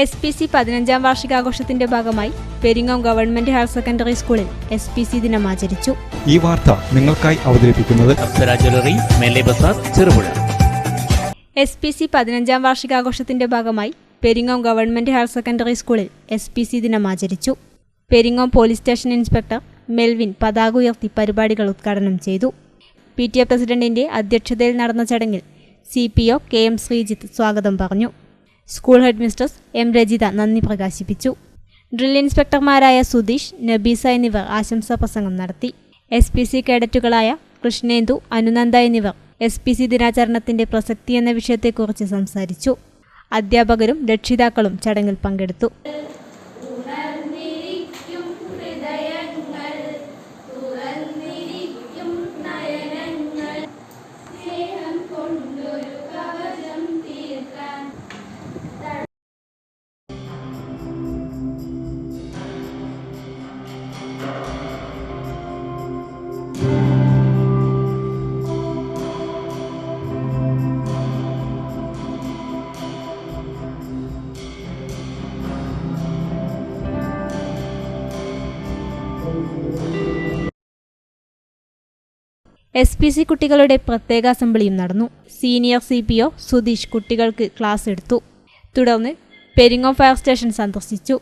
S P C പതിനഞ്ചാം വാർഷികാഘോഷത്തിന്റെ ഭാഗമായി പെരിങ്ങോം ഗവൺമെന്റ് ഹയർ സെക്കൻഡറി സ്കൂളിൽ എസ് പി സി ദിനം ആചരിച്ചു. ഈ വാർത്ത നിങ്ങൾക്കായി അവതരിപ്പിക്കുന്നത് ചെറുപുഴ. എസ് പി സി പതിനഞ്ചാം വാർഷികാഘോഷത്തിന്റെ ഭാഗമായി പെരിങ്ങോം ഗവൺമെന്റ് ഹയർ സെക്കൻഡറി സ്കൂളിൽ എസ് പി സി ദിനം ആചരിച്ചു. Peringome police station inspector Melvin പതാക ഉയർത്തി പരിപാടികൾ ഉദ്ഘാടനം ചെയ്തു. പി ടി എ പ്രസിഡന്റിന്റെ അധ്യക്ഷതയിൽ നടന്ന ചടങ്ങിൽ C P O K M Sreejith സ്വാഗതം പറഞ്ഞു. School head mistress M Rajitha നന്ദി പ്രകാശിപ്പിച്ചു. ഡ്രിൽ ഇൻസ്പെക്ടർമാരായ സുധീഷ് നബീസ എന്നിവർ ആശംസാ പ്രസംഗം നടത്തി. എസ് പി സി കേഡറ്റുകളായ കൃഷ്ണേന്ദു അനുനന്ദ എന്നിവർ എസ് പി സി ദിനാചരണത്തിന്റെ പ്രസക്തി എന്ന വിഷയത്തെക്കുറിച്ച് സംസാരിച്ചു. അധ്യാപകരും രക്ഷിതാക്കളും ചടങ്ങിൽ പങ്കെടുത്തു. എസ് പി സി കുട്ടികളുടെ പ്രത്യേക അസംബ്ലിയും നടന്നു. Senior C P O Sudheesh കുട്ടികൾക്ക് ക്ലാസ് എടുത്തു. തുടർന്ന് പെരിങ്ങോ ഫയർ സ്റ്റേഷൻ സന്ദർശിച്ചു.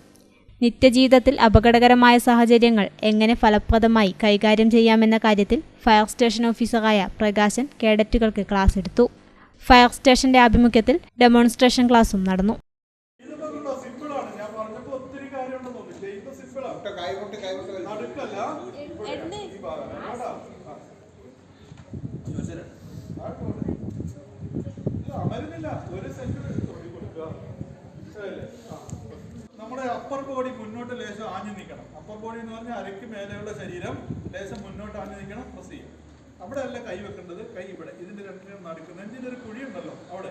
നിത്യജീവിതത്തിൽ അപകടകരമായ സാഹചര്യങ്ങൾ എങ്ങനെ ഫലപ്രദമായി കൈകാര്യം ചെയ്യാമെന്ന കാര്യത്തിൽ ഫയർ സ്റ്റേഷൻ ഓഫീസറായ പ്രകാശൻ കേഡറ്റുകൾക്ക് ക്ലാസ് എടുത്തു. ഫയർ സ്റ്റേഷന്റെ ആഭിമുഖ്യത്തിൽ ഡെമോൺസ്ട്രേഷൻ ക്ലാസും നടന്നു. ഞാൻ ഒരു കൊടുക്കുക. നമ്മുടെ അപ്പർ ബോഡി മുന്നോട്ട് ലേശം ആഞ്ഞു നിൽക്കണം. അപ്പർ ബോഡി എന്ന് പറഞ്ഞാൽ അരയ്ക്ക് മേലെയുള്ള ശരീരം ലേശം മുന്നോട്ട് ആഞ്ഞു നിൽക്കണം പ്രസ് ചെയ്യും അവിടെ അല്ല കൈ വെക്കേണ്ടത്. കൈ ഇവിടെ. ഇതിന്റെ രണ്ടിനും നടക്കുന്നത് ഒരു കുഴി ഉണ്ടല്ലോ അവിടെ.